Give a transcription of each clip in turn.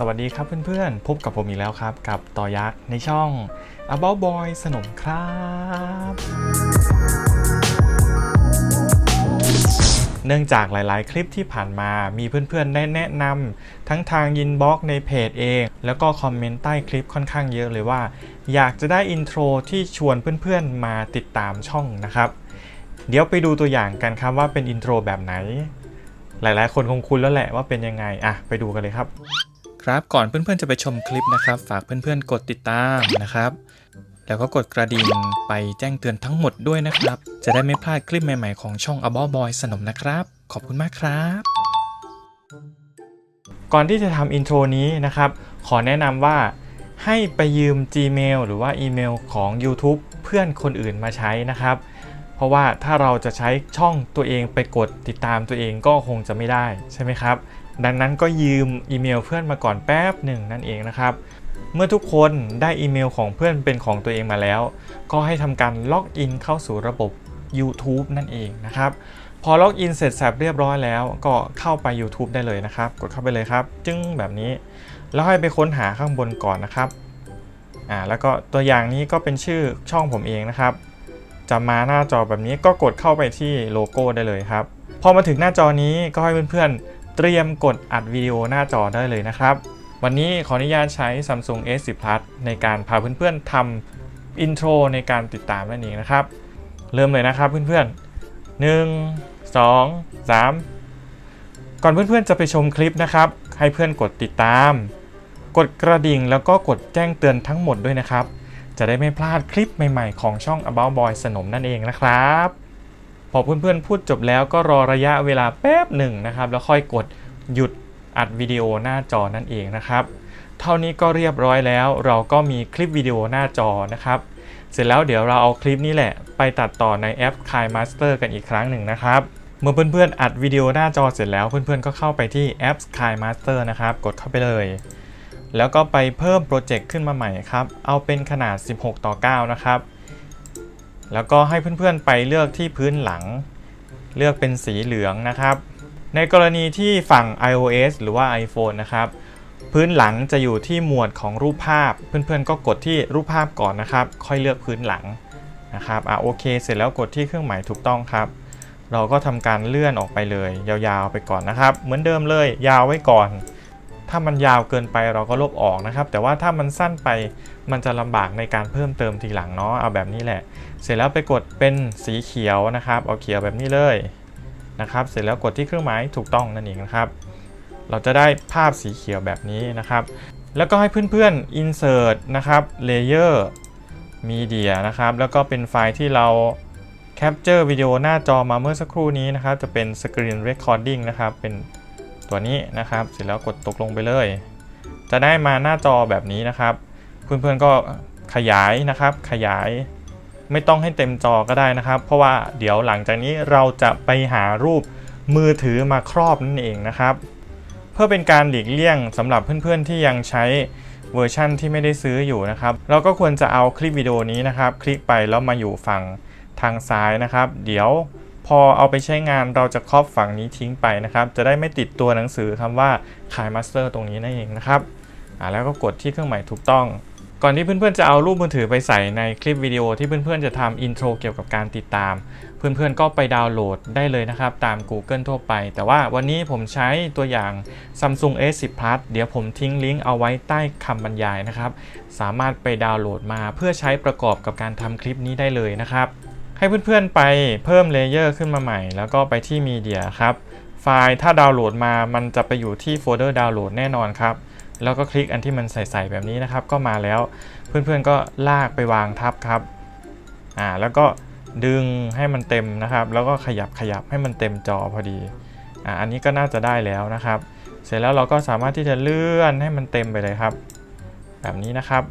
สวัสดีครับเพื่อนๆ พบกับผมอีกแล้วครับ กับต่อยักษ์ในช่อง About Boy สนมครับ เนื่องจากหลายๆ คลิปที่ผ่านมามีเพื่อนๆ ได้แนะนำทั้งทางยินบ็อกในเพจเอง แล้วก็คอมเมนต์ใต้คลิปค่อนข้างเยอะเลยว่า อยากจะได้อินโทรที่ชวนเพื่อนๆ มาติดตามช่องนะครับ เดี๋ยวไปดูตัวอย่างกันครับว่าเป็นอินโทรแบบไหน หลายๆ คนคงคุ้นแล้วแหละว่าเป็นยังไง อะ ไปดูกันเลยครับ ครับก่อนเพื่อนๆจะไปชมคลิปนะครับ ฝากเพื่อนๆกดติดตามนะครับ แล้วก็กดกระดิ่งไปแจ้งเตือนทั้งหมดด้วยนะครับ จะได้ไม่พลาดคลิปใหม่ๆของช่อง a b o Boy สนมนะครับ ขอบคุณมากครับ ก่อนที่จะทำอินโทรนี้นะครับ ขอแนะนำว่าให้ไปยืม Gmail หรือว่าอีเมลของ YouTube เพื่อนคนอื่นมาใช้นะครับ เพราะว่าถ้าเราจะใช้ช่องตัวเองไปกดติดตามตัวเองก็คงจะไม่ได้ใช่ไหมครับ ดังนั้นก็ยืมอีเมลเพื่อนมาก่อนแป๊บหนึ่งนั่นเองนะครับ เมื่อทุกคนได้อีเมลของเพื่อนเป็นของตัวเองมาแล้ว ก็ให้ทำการล็อกอินเข้าสู่ระบบ YouTube นั่นเองนะครับพอล็อกอินเสร็จสับเรียบร้อยแล้ว ก็เข้าไป YouTube ได้เลยนะครับ กดเข้าไปเลยครับ จึ้งแบบนี้ แล้วให้ไปค้นหาข้างบนก่อนนะครับอ่าแล้วก็ตัวอย่างนี้ก็เป็นชื่อช่องผมเองนะครับ จะมาหน้าจอแบบนี้ก็กดเข้าไปที่โลโก้ได้เลยครับ พอมาถึงหน้าจอนี้ก็ให้เพื่อนๆ เตรียมกดอัดวิดีโอหน้าจอได้เลยนะครับ วันนี้ขออนุญาตใช้ Samsung S10 Plus ในการพาเพื่อนๆทำอินโทรในการติดตามนั่นเองนะครับ เริ่มเลยนะครับเพื่อนๆ 1 2 3 ก่อนเพื่อนๆจะไปชมคลิปนะครับ ให้เพื่อนกดติดตาม กดกระดิ่งแล้วก็กดแจ้งเตือนทั้งหมดด้วยนะครับ จะได้ไม่พลาดคลิปใหม่ๆ ของช่อง About Boy สนมนั่นเองนะครับ พอเพื่อนๆพูดจบแล้วก็รอระยะเวลาแป๊บหนึ่งนะครับ แล้วค่อยกดหยุดอัดวิดีโอหน้าจอนั่นเองนะครับ เท่านี้ก็เรียบร้อยแล้ว เราก็มีคลิปวิดีโอหน้าจอนะครับ เสร็จแล้วเดี๋ยวเราเอาคลิปนี้แหละ ไปตัดต่อในแอป k i Master กันอีกครั้งหนึ่งนะครับเมื่อเพื่อนๆอัดวิดีโอหน้าจอเสร็จแล้วเพื่อนๆก็เข้าไปที่แอป k i Master นะครับ กดเข้าไปเลย แล้วก็ไปเพิ่มโปรเจกต์ขึ้นมาใหม่ครับ เอาเป็นขนาด 16 ต่อ 9 นะครับ แล้วก็ให้เพื่อนๆไปเลือกที่พื้นหลัง เลือกเป็นสีเหลืองนะครับ ในกรณีที่ฝั่ง iOS หรือว่า iPhone นะครับพื้นหลังจะอยู่ที่หมวดของรูปภาพ เพื่อนๆ ก็กดที่รูปภาพก่อนนะครับ ค่อยเลือกพื้นหลังนะครับอะโอเค เสร็จแล้วกดที่เครื่องหมายถูกต้องครับ เราก็ทำการเลื่อนออกไปเลย ยาวๆไปก่อนนะครับ เหมือนเดิมเลย ยาวไว้ก่อน ถ้ามันยาวเกินไปเราก็ลบออกนะครับ แต่ว่าถ้ามันสั้นไปมันจะลำบากในการเพิ่มเติมทีหลังเนาะเอาแบบนี้แหละ เสร็จแล้วไปกดเป็นสีเขียวนะครับเอาเขียวแบบนี้เลยนะครับ เสร็จแล้วกดที่เครื่องหมายถูกต้องนั่นเองนะครับ เราจะได้ภาพสีเขียวแบบนี้นะครับ แล้วก็ให้เพื่อนๆ insert นะครับ layer media นะครับ แล้วก็เป็นไฟล์ที่เรา capture วิดีโอหน้าจอมาเมื่อสักครู่นี้นะครับ จะเป็น screen recording นะครับ เป็น ตัวนี้นะครับ เสร็จแล้วกดตกลงไปเลย จะได้มาหน้าจอแบบนี้นะครับ เพื่อนๆก็ขยายนะครับ ขยายไม่ต้องให้เต็มจอก็ได้นะครับ เพราะว่าเดี๋ยวหลังจากนี้เราจะไปหารูปมือถือมาครอบนั่นเองนะครับ เพื่อเป็นการหลีกเลี่ยงสำหรับเพื่อนๆที่ยังใช้เวอร์ชั่นที่ไม่ได้ซื้ออยู่นะครับ เราก็ควรจะเอาคลิปวิดีโอนี้นะครับ คลิกไปแล้วมาอยู่ฝั่งทางซ้ายนะครับ เดี๋ยว พอเอาไปใช้งานเราจะครอบฝั่งนี้ทิ้งไปนะครับ จะได้ไม่ติดตัวหนังสือคำว่าขายมาสเตอร์ตรงนี้นั่นเองนะครับอ่าแล้วก็กดที่เครื่องหมายถูกต้อง ก่อนที่เพื่อนๆจะเอารูปมือถือไปใส่ในคลิปวิดีโอที่เพื่อนๆจะทำอินโทรเกี่ยวกับการติดตาม เพื่อนๆก็ไปดาวน์โหลดได้เลยนะครับ ตาม Google ทั่วไป แต่ว่าวันนี้ผมใช้ตัวอย่าง Samsung S10 Plus เดี๋ยวผมทิ้งลิงก์เอาไว้ใต้คำบรรยายนะครับ สามารถไปดาวน์โหลดมาเพื่อใช้ประกอบกับการทำคลิปนี้ได้เลยนะครับ ให้เพื่อนๆไปเพิ่มเลเยอร์ขึ้นมาใหม่ แล้วก็ไปที่มีเดียครับ ไฟล์ถ้าดาวน์โหลดมามันจะไปอยู่ที่โฟลเดอร์ดาวน์โหลดแน่นอนครับ แล้วก็คลิกอันที่มันใสๆแบบนี้นะครับ ก็มาแล้วเพื่อนๆก็ลากไปวางทับครับอ่าแล้วก็ดึงให้มันเต็มนะครับ แล้วก็ขยับขยับให้มันเต็มจอพอดีอ่าอันนี้ก็น่าจะได้แล้วนะครับ เสร็จแล้วเราก็สามารถที่จะเลื่อนให้มันเต็มไปเลยครับ แบบนี้นะครับ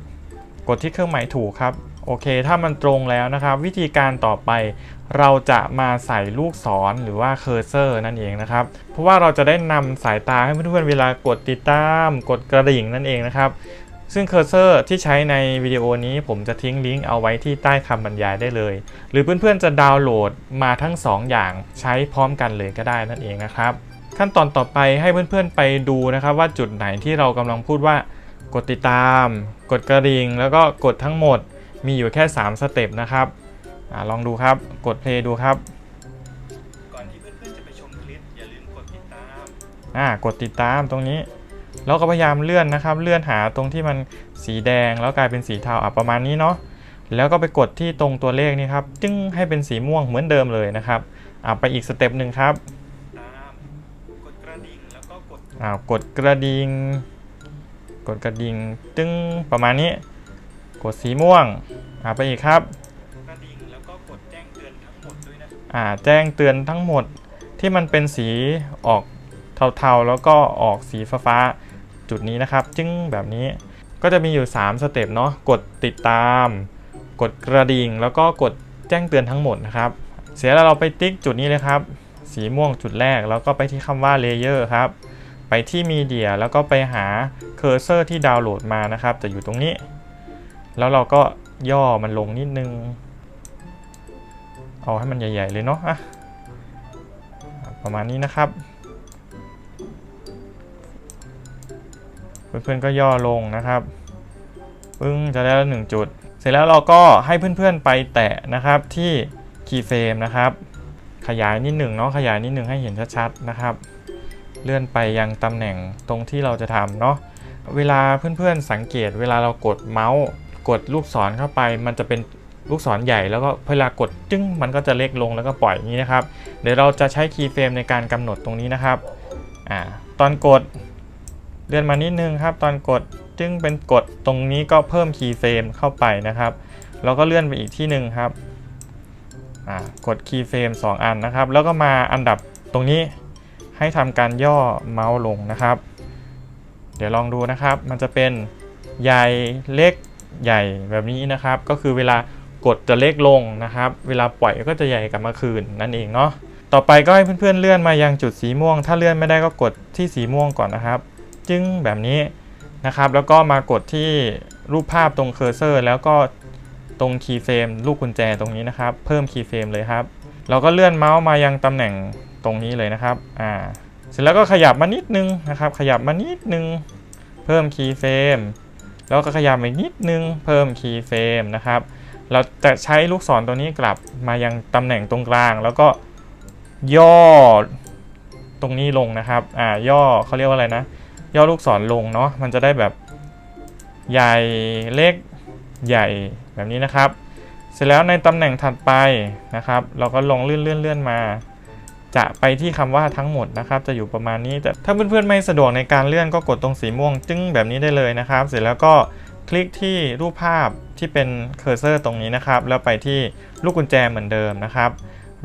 กดที่เครื่องหมายถูกครับ โอเค ถ้ามันตรงแล้วนะครับ วิธีการต่อไปเราจะมาใส่ลูกศรหรือว่าเคอร์เซอร์นั่นเองนะครับ เพราะว่าเราจะได้นำสายตาให้เพื่อนๆเวลากดติดตาม กดกระดิ่งนั่นเองนะครับ ซึ่งเคอร์เซอร์ที่ใช้ในวิดีโอนี้ผมจะทิ้งลิงก์เอาไว้ที่ใต้คำบรรยายได้เลย หรือเพื่อนๆจะดาวน์โหลดมาทั้ง 2 อย่างใช้พร้อมกันเลยก็ได้นั่นเองนะครับ ขั้นตอนต่อไปให้เพื่อนๆไปดูนะครับ ว่าจุดไหนที่เรากำลังพูดว่ากดติดตาม กดกระดิ่งแล้วก็กดทั้งหมด มีอยู่แค่ 3 สเต็ปนะครับอาลองดูครับกดเพลย์ดูครับก่อนที่เพื่อนๆจะไปชมคลิปอย่าลืมกดติดตามอ่ากดติดตามตรงนี้แล้วก็พยายามเลื่อนนะครับ เลื่อนหาตรงที่มันสีแดงแล้วกลายเป็นสีเทาอะประมาณนี้เนาะแล้วก็ไปกดที่ตรงตัวเลขนี่ครับ จึงให้เป็นสีม่วงเหมือนเดิมเลยนะครับอ่าไปอีกสเต็ปหนึ่งครับตามกดกระดิ่งแล้วก็กดอ่ากดกระดิ่งกดกระดิ่งตึ้งประมาณนี้ กดสีม่วงอ่าไปอีกครับกระดิ่งแล้วก็กดแจ้งเตือนทั้งหมดด้วยนะอ่าแจ้งเตือนทั้งหมดที่มันเป็นสีออกเทาๆ แล้วก็ออกสีฟ้าๆจุดนี้นะครับ จึ้งแบบนี้ก็จะมีอยู่ 3 สเต็ปเนาะกดติดตาม กดกระดิ่ง แล้วก็กดแจ้งเตือนทั้งหมดนะครับ เสร็จแล้วเราไปติ๊กจุดนี้เลยครับ สีม่วงจุดแรก แล้วก็ไปที่คำว่า Layer ครับ ไปที่มีเดียแล้วก็ไปหาเคอร์เซอร์ที่ดาวน์โหลดมานะครับ จะอยู่ตรงนี้ แล้วเราก็ย่อมันลงนิดนึง เอาให้มันใหญ่ ๆ เลยเนาะอะประมาณนี้นะครับ เพื่อนๆก็ย่อลงนะครับปึ้งจะได้แล้วหนึ่งจุด เสร็จแล้วเราก็ให้เพื่อนๆไปแตะนะครับที่คีย์เฟรมนะครับ ขยายนิดหนึ่งเนาะขยายนิดหนึ่งให้เห็นชัดๆนะครับ เลื่อนไปยังตำแหน่งตรงที่เราจะทำเนาะเวลาเพื่อนๆสังเกตเวลาเรากดเมาส์ กดลูกศรเข้าไป มันจะเป็นลูกศรใหญ่แล้วก็เวลากดจึ้งมันก็จะเล็กลงแล้วก็ปล่อยอย่างนี้นะครับ เดี๋ยวเราจะใช้คีย์เฟรมในการกำหนดตรงนี้นะครับอ่าตอนกดเลื่อนมานิดนึงครับ ตอนกดจึงเป็นกดตรงนี้ก็เพิ่มคีย์เฟรมเข้าไปนะครับแล้วก็เลื่อนไปอีกที่หนึ่งครับกดคีย์เฟรม2 อันนะครับ แล้วก็มาอันดับตรงนี้ให้ทำการย่อเมาส์ลงนะครับ เดี๋ยวลองดูนะครับ มันจะเป็นใหญ่เล็ก ใหญ่แบบนี้นะครับ ก็คือเวลากดจะเล็กลงนะครับ เวลาปล่อยก็จะใหญ่กลับมาคืนนั่นเองเนาะต่อไปก็ให้เพื่อนๆเลื่อนมายังจุดสีม่วง ถ้าเลื่อนไม่ได้ก็กดที่สีม่วงก่อนนะครับ จึงแบบนี้นะครับ แล้วก็มากดที่รูปภาพตรงเคอร์เซอร์ แล้วก็ตรงคีย์เฟรมลูกกุญแจตรงนี้นะครับ เพิ่มคีย์เฟรมเลยครับเราก็เลื่อนเมาส์มายังตำแหน่งตรงนี้เลยนะครับอ่าเสร็จแล้วก็ขยับมานิดนึงนะครับ ขยับมานิดนึง เพิ่มคีย์เฟรม แล้วก็ขยับอีกนิดนึงเพิ่มคีย์เฟรมนะครับ เราจะใช้ลูกศรตัวนี้กลับมายังตำแหน่งตรงกลาง แล้วก็ย่อตรงนี้ลงนะครับ อ่า ย่อเขาเรียกว่าอะไรนะ ย่อลูกศรลงเนาะ มันจะได้แบบใหญ่เล็กใหญ่แบบนี้นะครับ เสร็จแล้วในตำแหน่งถัดไปนะครับ เราก็ลงเลื่อนเลื่อนเลื่อนมา จะไปที่คำว่าทั้งหมดนะครับ จะอยู่ประมาณนี้ แต่ถ้าเพื่อนๆไม่สะดวกในการเลื่อนก็กดตรงสีม่วง จึ้งแบบนี้ได้เลยนะครับ เสร็จแล้วก็คลิกที่รูปภาพที่เป็นเคอร์เซอร์ตรงนี้นะครับ แล้วไปที่ลูกกุญแจเหมือนเดิมนะครับ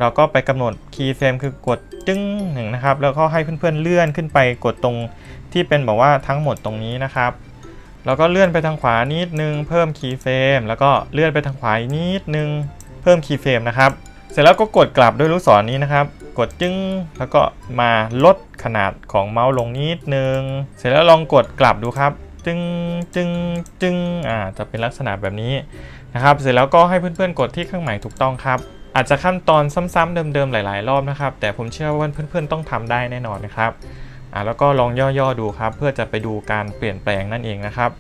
เราก็ไปกำหนดคีย์เฟรมคือกดจึ้งหนึ่งนะครับ แล้วก็ให้เพื่อนๆเลื่อนขึ้นไปกดตรงที่เป็นบอกว่าทั้งหมดตรงนี้นะครับแล้วก็เลื่อนไปทางขวานิดนึงเพิ่มคีย์เฟรมแล้วก็เลื่อนไปทางขวาอีกนิดนึงเพิ่มคีย์เฟรมนะครับ เสร็จแล้วก็กดกลับด้วยลูกศรนี้นะครับ กดจึ้งแล้วก็มาลดขนาดของเมาส์ลงนิดนึง เสร็จแล้วลองกดกลับดูครับ จึ้งจึ้งจึ้งอ่าจะเป็นลักษณะแบบนี้นะครับ เสร็จแล้วก็ให้เพื่อนๆกดที่เครื่องหมายถูกต้องครับ อาจจะขั้นตอนซ้ำๆเดิมๆหลาย ๆ รอบนะครับ แต่ผมเชื่อว่าเพื่อนๆต้องทำได้แน่นอนนะครับอ่าแล้วก็ลองย่อๆดูครับ เพื่อจะไปดูการเปลี่ยนแปลงนั่นเองนะครับ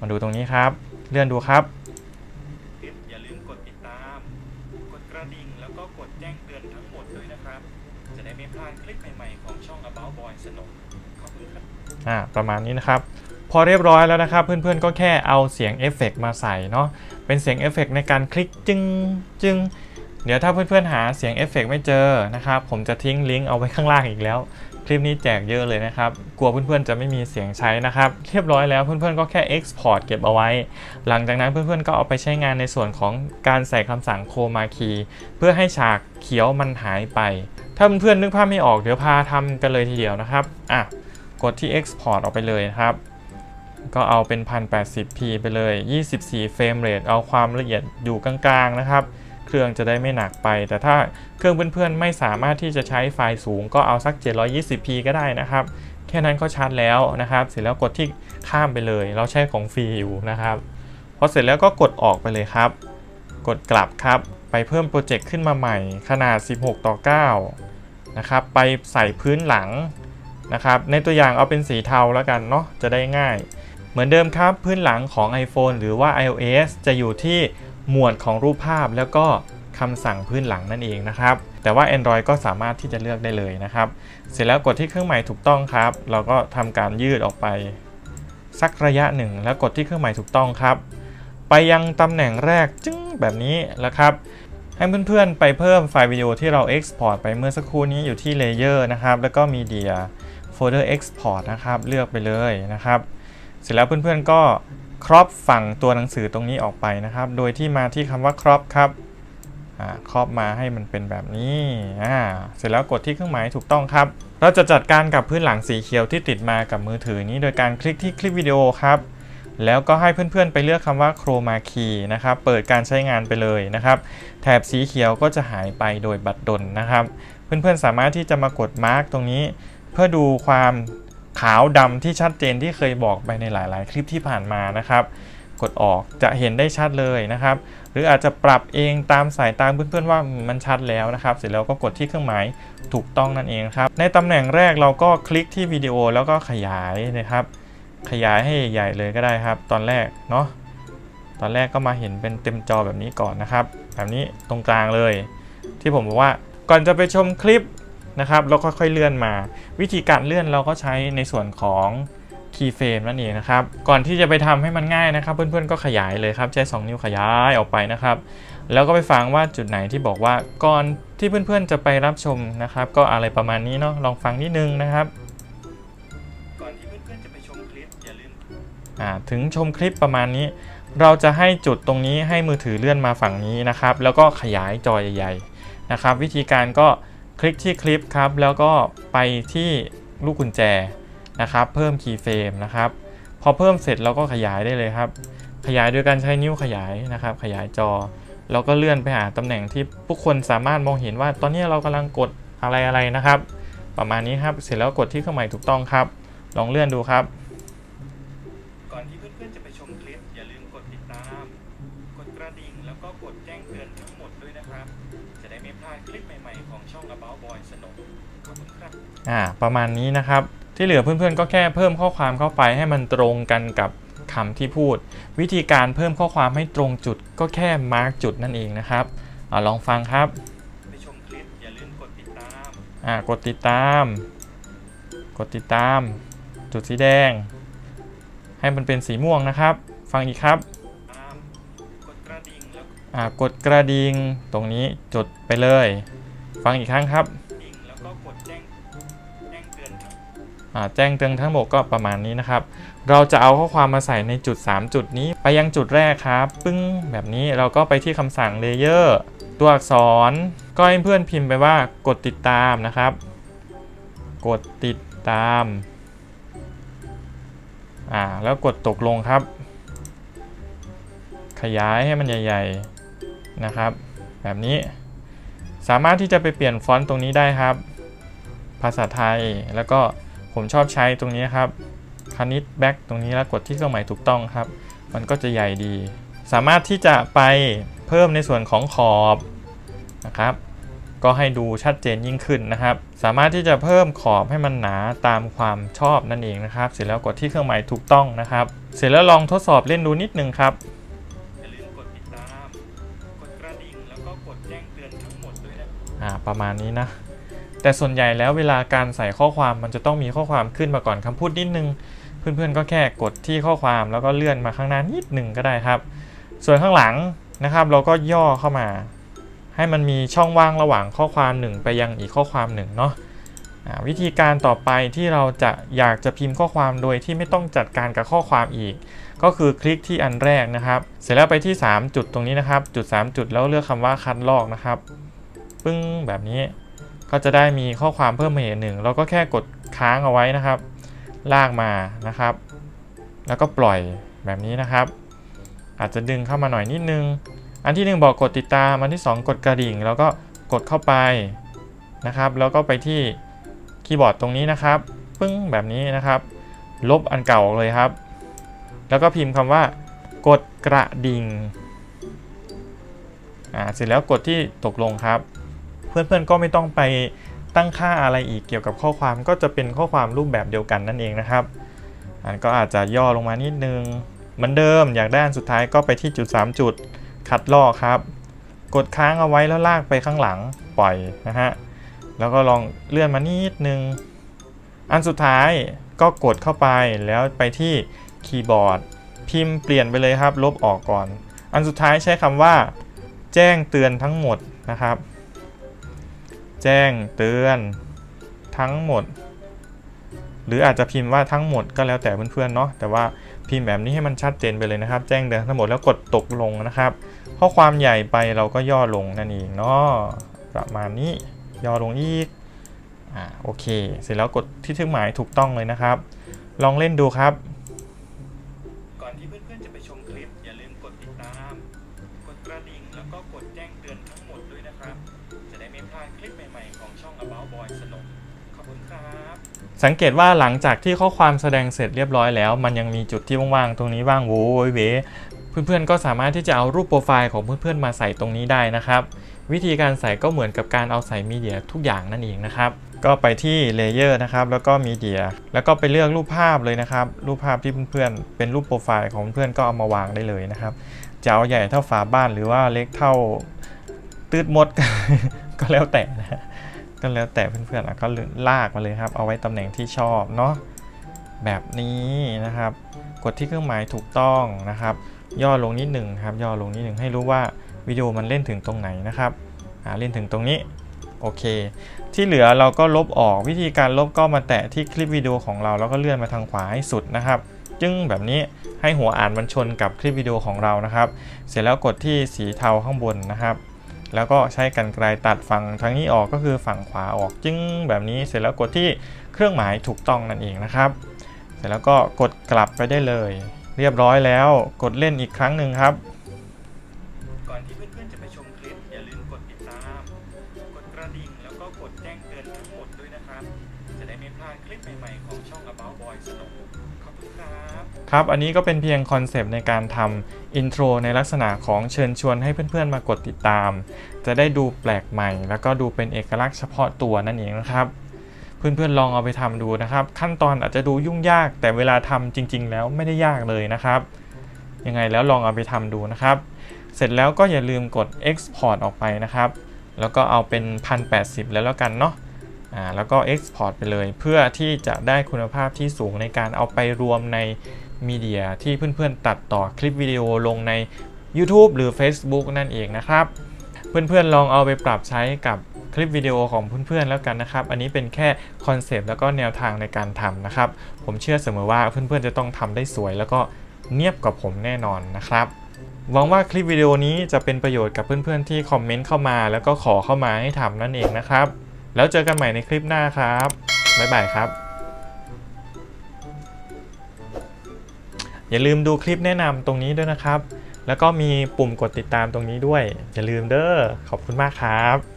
มาดูตรงนี้ครับ เลื่อนดูครับ อ่าประมาณนี้นะครับ พอเรียบร้อยแล้วนะครับ เพื่อนๆก็แค่เอาเสียงเอฟเฟกต์มาใส่เนาะเป็นเสียงเอฟเฟกต์ในการคลิกจึงจึงเดี๋ยวถ้าเพื่อนๆหาเสียงเอฟเฟกต์ไม่เจอนะครับ ผมจะทิ้งลิงก์เอาไว้ข้างล่างอีกแล้ว คลิปนี้แจกเยอะเลยนะครับ กลัวเพื่อนๆจะไม่มีเสียงใช้นะครับ เรียบร้อยแล้วเพื่อนๆก็แค่ Export เก็บเอาไว้ หลังจากนั้นเพื่อนๆก็เอาไปใช้งานในส่วนของการใส่คำสั่งโคมาคีเพื่อให้ฉากเขียวมันหายไป ถ้าเพื่อนๆนึกภาพไม่ออกเดี๋ยวพาทำกันเลยทีเดียวนะครับอะ ดที่ Export ออกไปเลยนะครับ ก็เอาเป็น 1080p ไปเลย 24 เฟรมเรทเอาความละเอียดอยู่กลางๆนะครับ เครื่องจะได้ไม่หนักไป แต่ถ้าเครื่องเพื่อนๆ ไม่สามารถที่จะใช้ไฟล์สูงก็เอาสัก 720p ก็ได้นะครับ แค่นั้นก็ชัดแล้วนะครับ เสร็จแล้วกดที่ข้ามไปเลย เราใช้ของฟรีอยู่นะครับพอเสร็จแล้วก็กดออกไปเลยครับ กดกลับครับ ไปเพิ่มโปรเจกต์ขึ้นมาใหม่ ขนาด 16 ต่อ 9 นะครับ ไปใส่พื้นหลัง นะครับ ในตัวอย่างเอาเป็นสีเทาแล้วกันเนาะ จะได้ง่าย เหมือนเดิมครับ พื้นหลังของ iPhone หรือว่า iOS จะอยู่ที่หมวดของรูปภาพแล้วก็คำสั่งพื้นหลังนั่นเองนะครับ แต่ว่า Android ก็สามารถที่จะเลือกได้เลยนะครับ เสร็จแล้วกดที่เครื่องหมายถูกต้องครับ เราก็ทำการยืดออกไป สักระยะหนึ่ง แล้วกดที่เครื่องหมายถูกต้องครับ ไปยังตำแหน่งแรกจึ้งแบบนี้แล้วครับให้เพื่อนๆ ไปเพิ่มไฟล์วิดีโอที่เรา Export ไปเมื่อสักครู่นี้อยู่ที่ Layer นะครับ แล้วก็มีเดีย Media Folder Export นะครับ เลือกไปเลยนะครับ เสร็จแล้วเพื่อนๆก็ครอปฝั่งตัวหนังสือตรงนี้ออกไปนะครับ โดยที่มาที่คำว่าครอปครับครอปมาให้มันเป็นแบบนี้เสร็จแล้วกดที่เครื่องหมายถูกต้องครับ เราจะจัดการกับพื้นหลังสีเขียวที่ติดมากับมือถือนี้ โดยการคลิกที่คลิปวิดีโอครับ แล้วก็ให้เพื่อนๆ ไปเลือกคำว่า Chroma Key นะครับ เปิดการใช้งานไปเลยนะครับ แถบสีเขียวก็จะหายไปโดยบัดดลนะครับ เพื่อนๆ สามารถที่จะมากดมาร์กตรงนี้ เพื่อดูความขาวดำที่ชัดเจนที่เคยบอกไปในหลาย ๆ คลิปที่ผ่านมานะครับ กดออกจะเห็นได้ชัดเลยนะครับ หรืออาจจะปรับเองตามสายตาเพื่อนๆว่ามันชัดแล้วนะครับ เสร็จแล้วก็กดที่เครื่องหมายถูกต้องนั่นเองครับ ในตำแหน่งแรกเราก็คลิกที่วิดีโอแล้วก็ขยายนะครับ ขยายให้ใหญ่เลยก็ได้ครับ ตอนแรกเนาะตอนแรกก็มาเห็นเป็นเต็มจอแบบนี้ก่อนนะครับ แบบนี้ตรงกลางเลย ที่ผมบอกว่าก่อนจะไปชมคลิป นะครับเราค่อยๆเลื่อนมา วิธีการเลื่อนเราก็ใช้ในส่วนของคีย์เฟรมนั่นเองนะครับ ก่อนที่จะไปทำให้มันง่ายนะครับ เพื่อนๆก็ขยายเลยครับ ใช้ 2 นิ้วขยายออกไปนะครับ แล้วก็ไปฟังว่าจุดไหนที่บอกว่าก่อนที่เพื่อนๆจะไปรับชมนะครับ ก็อะไรประมาณนี้เนาะลองฟังนิดนึงนะครับก่อนที่เพื่อนๆจะไปชมคลิปอย่าลืมอ่าถึงชมคลิปประมาณนี้ เราจะให้จุดตรงนี้ให้มือถือเลื่อนมาฝั่งนี้นะครับ แล้วก็ขยายจอใหญ่ ๆ นะครับ วิธีการก็ คลิกที่คลิปครับ แล้วก็ไปที่ลูกกุญแจนะครับ เพิ่มคีย์เฟรมนะครับ พอเพิ่มเสร็จเราก็ขยายได้เลยครับ ขยายโดยการใช้นิ้วขยายนะครับ ขยายจอ แล้วก็เลื่อนไปหาตำแหน่งที่ผู้คนสามารถมองเห็นว่า ตอนนี้เรากำลังกดอะไรอะไรนะครับ ประมาณนี้ครับ เสร็จแล้วกดที่เครื่องหมายถูกต้องครับ ลองเลื่อนดูครับ อ่าประมาณนี้นะครับ ที่เหลือเพื่อนๆก็แค่เพิ่มข้อความเข้าไปให้มันตรงกันกับคำที่พูด วิธีการเพิ่มข้อความให้ตรงจุดก็แค่มาร์กจุดนั่นเองนะครับอาลองฟังครับไปชมคลิปอย่าลืมกดติดตามอ่ากดติดตาม กดติดตาม จุดสีแดง ให้มันเป็นสีม่วงนะครับ ฟังอีกครับกดกระดิ่งแล้วอ่ากดกระดิ่งตรงนี้จดไปเลย ฟังอีกครั้งครับ แจ้งเตือนทั้งหมดก็ประมาณนี้นะครับ เราจะเอาข้อความมาใส่ในจุด 3 จุดนี้ ไปยังจุดแรกครับ ปึ้งแบบนี้เราก็ไปที่คำสั่ง Layer ตัวอักษรก็ให้เพื่อนพิมพ์ไปว่ากดติดตามนะครับ กดติดตามอ่าแล้วกดตกลงครับ ขยายให้มันใหญ่ ๆนะครับ แบบนี้สามารถที่จะไปเปลี่ยนฟอนต์ตรงนี้ได้ครับ ภาษาไทยแล้วก็ ผมชอบใช้ตรงนี้ครับคณิตแบ็กตรงนี้แล้วกดที่เครื่องหมายถูกต้องครับ มันก็จะใหญ่ดี สามารถที่จะไปเพิ่มในส่วนของขอบนะครับ ก็ให้ดูชัดเจนยิ่งขึ้นนะครับ สามารถที่จะเพิ่มขอบให้มันหนาตามความชอบนั่นเองนะครับ เสร็จแล้วกดที่เครื่องหมายถูกต้องนะครับ เสร็จแล้วลองทดสอบเล่นดูนิดนึงครับ ก็กดแจ้งเตือนทั้งหมดด้วยนะอ่าประมาณนี้นะ แต่ส่วนใหญ่แล้วเวลาการใส่ข้อความมันจะต้องมีข้อความขึ้นมาก่อนคำพูดนิดนึง เพื่อนๆก็แค่กดที่ข้อความแล้วก็เลื่อนมาข้างหน้านิดหนึ่งก็ได้ครับ ส่วนข้างหลังนะครับเราก็ย่อเข้ามา ให้มันมีช่องว่างระหว่างข้อความหนึ่งไปยังอีกข้อความหนึ่งเนาะวิธีการต่อไปที่เราจะอยากจะพิมพ์ข้อความโดยที่ไม่ต้องจัดการกับข้อความอีก ก็คือคลิกที่อันแรกนะครับ เสร็จแล้วไปที่ 3 จุดตรงนี้นะครับ จุด 3 จุดแล้วเลือกคำว่าคัดลอกนะครับ ปึ้งแบบนี้ ก็จะได้มีข้อความเพิ่มมาอีกหนึ่งเราก็แค่กดค้างเอาไว้นะครับ ลากมานะครับ แล้วก็ปล่อยแบบนี้นะครับ อาจจะดึงเข้ามาหน่อยนิดนึง อันที่ 1 บอกกดติดตาม อันที่ 2 กดกระดิ่ง แล้วก็กดเข้าไปนะครับ แล้วก็ไปที่คีย์บอร์ดตรงนี้นะครับ ปึ้งแบบนี้นะครับ ลบอันเก่าเลยครับ แล้วก็พิมพ์คำว่ากดกระดิ่งอ่าเสร็จแล้วกดที่ตกลงครับ เพื่อนๆก็ไม่ต้องไปตั้งค่าอะไรอีกเกี่ยวกับข้อความก็จะเป็นข้อความรูปแบบเดียวกันนั่นเองนะครับอันก็อาจจะย่อลงมานิดนึงเหมือนเดิมอยากได้อันสุดท้ายก็ไปที่จุด 3 จุดคัดลอกครับ กดค้างเอาไว้แล้วลากไปข้างหลังปล่อยนะฮะแล้วก็ลองเลื่อนมานิดนึง อันสุดท้ายก็กดเข้าไปแล้วไปที่ คีย์บอร์ด พิมพ์เปลี่ยนไปเลยครับ ลบออกก่อน อันสุดท้ายใช้คำว่า แจ้งเตือนทั้งหมดนะครับ แจ้งเตือนทั้งหมด หรืออาจจะพิมพ์ว่าทั้งหมดก็แล้วแต่เพื่อนๆเนาะแต่ว่าพิมพ์แบบนี้ให้มันชัดเจนไปเลยนะครับ แจ้งเตือนทั้งหมดแล้วกดตกลงนะครับ ข้อความใหญ่ไปเราก็ย่อลงนั่นเองเนาะประมาณนี้ย่อลงอีกอ่าโอเค เสร็จแล้วกดที่เครื่องหมายถูกต้องเลยนะครับ ลองเล่นดูครับ สังเกตว่าหลังจากที่ข้อความแสดงเสร็จเรียบร้อยแล้ว มันยังมีจุดที่ว่างๆตรงนี้ว่างโว้ยเวเพื่อนๆก็สามารถที่จะเอารูปโปรไฟล์ของเพื่อนๆมาใส่ตรงนี้ได้นะครับ วิธีการใส่ก็เหมือนกับการเอาใส่มีเดียทุกอย่างนั่นเองนะครับ ก็ไปที่เลเยอร์นะครับแล้วก็มีเดียแล้วก็ไปเลือกรูปภาพเลยนะครับ รูปภาพที่เพื่อนๆเป็นรูปโปรไฟล์ของเพื่อนก็เอามาวางได้เลยนะครับจะเอาใหญ่เท่าฝาบ้านหรือว่าเล็กเท่าตืดมดก็แล้วแต่นะฮะ ก็แล้วแต่เพื่อนๆอะก็ลากมาเลยครับ เอาไว้ตำแหน่งที่ชอบเนาะแบบนี้นะครับ กดที่เครื่องหมายถูกต้องนะครับ ย่อลงนิดหนึ่งครับ ย่อลงนิดหนึ่งให้รู้ว่าวิดีโอมันเล่นถึงตรงไหนนะครับอ่าเล่นถึงตรงนี้โอเค ที่เหลือเราก็ลบออกวิธีการลบก็มาแตะที่คลิปวิดีโอของเราแล้วก็เลื่อนมาทางขวาให้สุดนะครับ จึงแบบนี้ให้หัวอ่านมันชนกับคลิปวิดีโอของเรานะครับ เสร็จแล้วกดที่สีเทาข้างบนนะครับ แล้วก็ใช้กันไกลตัดฝั่งทางนี้ออกก็คือฝั่งขวาออกจึงแบบนี้เสร็จแล้วกดที่เครื่องหมายถูกต้องนั่นเองนะครับ เสร็จแล้วก็กดกลับไปได้เลย เรียบร้อยแล้วกดเล่นอีกครั้งหนึ่งครับก่อนที่เพื่อนๆจะไปชมคลิปอย่าลืมกดติดตามกดกระดิ่งแล้วก็กดแจ้งเตือนทั้งหมดด้วยนะครับ จะได้ไม่พลาดคลิปใหม่ๆของช่อง About Boy สนุกขอบคุณครับครับ อันนี้ก็เป็นเพียงคอนเซปต์ในการทำ อินโทรในลักษณะของเชิญชวนให้เพื่อนๆมากดติดตาม จะได้ดูแปลกใหม่ แล้วก็ดูเป็นเอกลักษณ์เฉพาะตัวนั่นเองนะครับเพื่อนๆลองเอาไปทำดูนะครับ ขั้นตอนอาจจะดูยุ่งยาก แต่เวลาทำจริง ๆ แล้วไม่ได้ยากเลยนะครับ ยังไงแล้วลองเอาไปทำดูนะครับ เสร็จแล้วก็อย่าลืมกด export ออกไปนะครับ แล้วก็เอาเป็น 1080 แล้วแล้วกันเนาะอ่าแล้วก็ export ไปเลย เพื่อที่จะได้คุณภาพที่สูงในการเอาไปรวมใน มีเดียที่เพื่อนๆ ตัดต่อคลิปวิดีโอลงใน YouTube หรือ Facebook นั่นเองนะครับ เพื่อนๆ ลองเอาไปปรับใช้กับคลิปวิดีโอของเพื่อนๆ แล้วกันนะครับ อันนี้เป็นแค่คอนเซปต์แล้วก็แนวทางในการทำนะครับ ผมเชื่อเสมอว่าเพื่อนๆ จะต้องทำได้สวย แล้วก็เนียบกับผมแน่นอนนะครับหวังว่าคลิปวิดีโอนี้จะเป็นประโยชน์กับเพื่อนๆ ที่คอมเมนต์เข้ามา แล้วก็ขอเข้ามาให้ทำนั่นเองนะครับ แล้วเจอกันใหม่ในคลิปหน้าครับ บ๊ายบายครับ อย่าลืมดูคลิปแนะนำตรงนี้ด้วยนะครับ แล้วก็มีปุ่มกดติดตามตรงนี้ด้วย อย่าลืมเด้อขอบคุณมากครับ